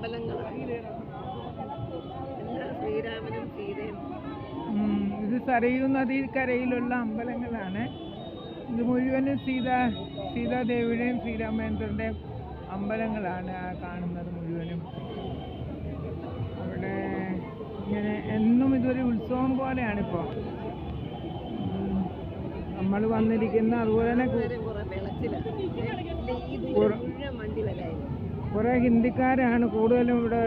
അമ്പലങ്ങളാണ്. ശ്രീരാമനും സീതയും? ഇത് സരയൂ നദീക്കരയിലുള്ള അമ്പലങ്ങളാണ്. ഇത് മുഴുവനും സീതാ സീതാദേവിയുടെയും ശ്രീരാമേന്ദ്രന്റെയും അമ്പലങ്ങളാണ് ആ കാണുന്നത് മുഴുവനും. അവിടെ ഇങ്ങനെ എന്നും ഇതൊരു ഉത്സവം പോലെയാണിപ്പോൾ നമ്മൾ വന്നിരിക്കുന്ന അതുപോലെ തന്നെ കുറെ ഹിന്ദിക്കാരാണ് കൂടുതലും ഇവിടെ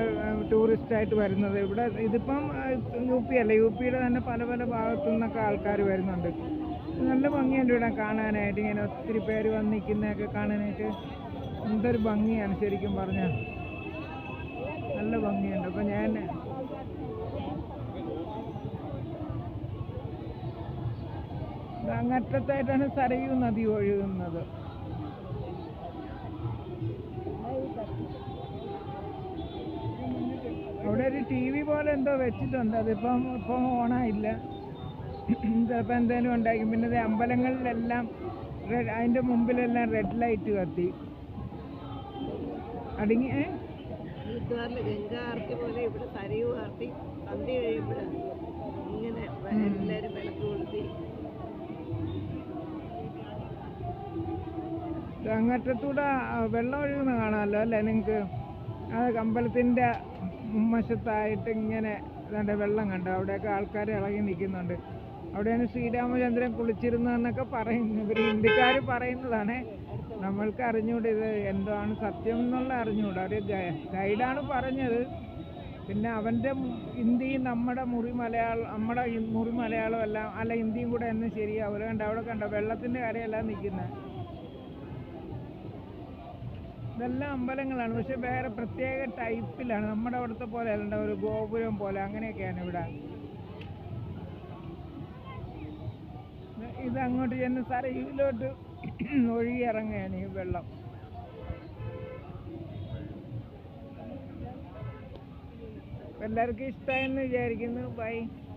ടൂറിസ്റ്റ് ആയിട്ട് വരുന്നത്. ഇവിടെ ഇതിപ്പം യു പി അല്ല? യു പിയുടെ തന്നെ പല പല ഭാഗത്തു നിന്നൊക്കെ ആൾക്കാർ വരുന്നുണ്ട്. നല്ല ഭംഗിയുണ്ട് ഇവിടെ കാണാനായിട്ട്. ഇങ്ങനെ ഒത്തിരി പേര് വന്ന് നിൽക്കുന്നതൊക്കെ കാണാനായിട്ട് എന്തൊരു ഭംഗിയാണ് ശരിക്കും പറഞ്ഞാൽ നല്ല ഭംഗിയുണ്ട്. അപ്പം ഞാൻ അങ്ങറ്റത്തായിട്ടാണ് സരയൂ നദി ഒഴുകുന്നത്. ഒരു ടി വി പോലെ എന്തോ വെച്ചിട്ടുണ്ട്. അതിപ്പം ഇപ്പം ഓണായില്ല. ചിലപ്പോൾ എന്തെങ്കിലും ഉണ്ടാക്കി പിന്നെ ഇത് അമ്പലങ്ങളിലെല്ലാം റെഡ് അതിന്റെ മുമ്പിലെല്ലാം റെഡ് ലൈറ്റ് കത്തി. അടിങ്ങി? ഹരിദ്വാറിൽ ഗംഗ ആർത്തി പോലെ ഇവിടെ സരയൂ ആർത്തി സന്ധ്യ കഴിയുമ്പോഴാണ് ഇങ്ങനെ എല്ലാവരും വിളക്ക് കൊളുത്തി. ഇത് അങ്ങറ്റത്തൂടെ വെള്ളം ഒഴുകുന്ന കാണാമല്ലോ അല്ലേ നിങ്ങൾക്ക്? ആ അമ്പലത്തിന്റെ മുമ്മശത്തായിട്ട് ഇങ്ങനെ ഇതാണ്ട് വെള്ളം കണ്ടോ. അവിടെയൊക്കെ ആൾക്കാർ ഇളകി നിൽക്കുന്നുണ്ട്. അവിടെയാണ് ശ്രീരാമചന്ദ്രൻ കുളിച്ചിരുന്നതെന്നൊക്കെ പറയുന്നു. ഇവർ ഹിന്ദിക്കാർ പറയുന്നതാണ്. നമ്മൾക്ക് അറിഞ്ഞുകൂടെ ഇത് എന്താണ് സത്യം എന്നുള്ള അറിഞ്ഞുകൂടെ അവർ ഗൈഡാണ് പറഞ്ഞത്. പിന്നെ അവന്റെ ഹിന്ദിയും നമ്മുടെ മുറി മലയാളം നമ്മുടെ മുറി മലയാളം എല്ലാം അല്ല ഹിന്ദിയും കൂടെ എന്നും ശരിയാവും കണ്ട? അവിടെ കണ്ട? വെള്ളത്തിന്റെ കരയെല്ലാം നിൽക്കുന്നത് ഇതെല്ലാം അമ്പലങ്ങളാണ്. പക്ഷെ വേറെ പ്രത്യേക ടൈപ്പിലാണ്. നമ്മുടെ അവിടുത്തെ പോലെ അല്ല ഒരു ഗോപുരം പോലെ. അങ്ങനെയൊക്കെയാണ് ഇവിടെ. ഇത് അങ്ങോട്ട് ചെന്ന് സരയിലോട്ട് ഇതിലോട്ട് ഇറങ്ങുകയാണ് ഈ വെള്ളം. എല്ലാവർക്കും ഇഷ്ടമായെന്ന് വിചാരിക്കുന്നു. ബൈ